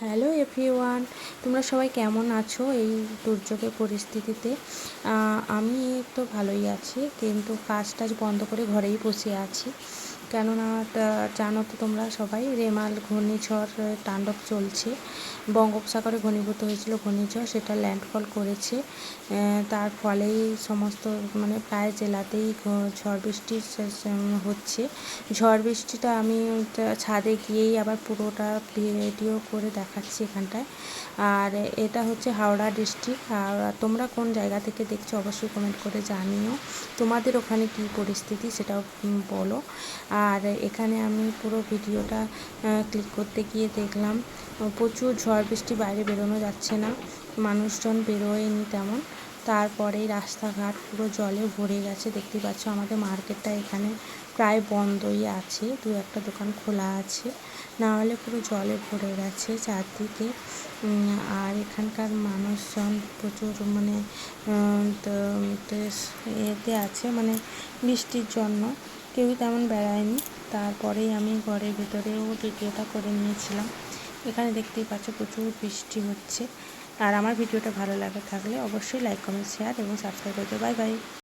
Hello everyone তোমরা সবাই কেমন আছো এই দুর্যোগের পরিস্থিতিতে? আমি তো ভালোই আছি, কিন্তু কাজ টাজ বন্ধ করে ঘরেই বসে আছি। কেননা জানো তো তোমরা সবাই, রেমাল, ঘূর্ণিঝড় তাণ্ডব চলছে। বঙ্গোপসাগরে ঘনীভূত হয়েছিল ঘূর্ণিঝড়, সেটা ল্যান্ডফল করেছে। তার ফলেই সমস্ত মানে প্রায় জেলাতেই ঝড় বৃষ্টি হচ্ছে। ঝড় বৃষ্টিটা আমি ছাদে গিয়েই আবার পুরোটা ভিডিও করে দেখাচ্ছি এখানটায়। আর এটা হচ্ছে হাওড়া ডিস্ট্রিক্ট। আর তোমরা কোন জায়গা থেকে দেখছ অবশ্যই কমেন্ট করে জানিও। তোমাদের ওখানে কী পরিস্থিতি সেটাও বলো। আর এখানে আমি পুরো ভিডিওটা ক্লিক করতে গিয়ে দেখলাম। প্রচুর ঝড় বৃষ্টি বাইরে বেরোনো যাচ্ছে না, মানুষজন বেরোয়নি তেমন। তারপরে রাস্তাঘাট পুরো জলে ভরে গেছে, দেখতে পাচ্ছ আমাদের মার্কেটটা এখানে প্রায় বন্ধই আছে, দু একটা দোকান খোলা আছে। না হলে পুরো জলে ভরে গেছে চারদিকে। আর এখানকার মানুষজন প্রচুর মানে এতে আছে মানে বৃষ্টির জন্য। কেউই তেমন বেড়ায়নি। তারপরেই আমি ঘরের ভেতরেও ভিডিওটা করে নিয়েছিলাম। এখানে দেখতেই পাচ্ছ প্রচুর বৃষ্টি হচ্ছে। আর আমার ভিডিওটা ভালো লাগে থাকলে অবশ্যই লাইক কমেন্ট শেয়ার এবং সাবস্ক্রাইব করতে বাই বাই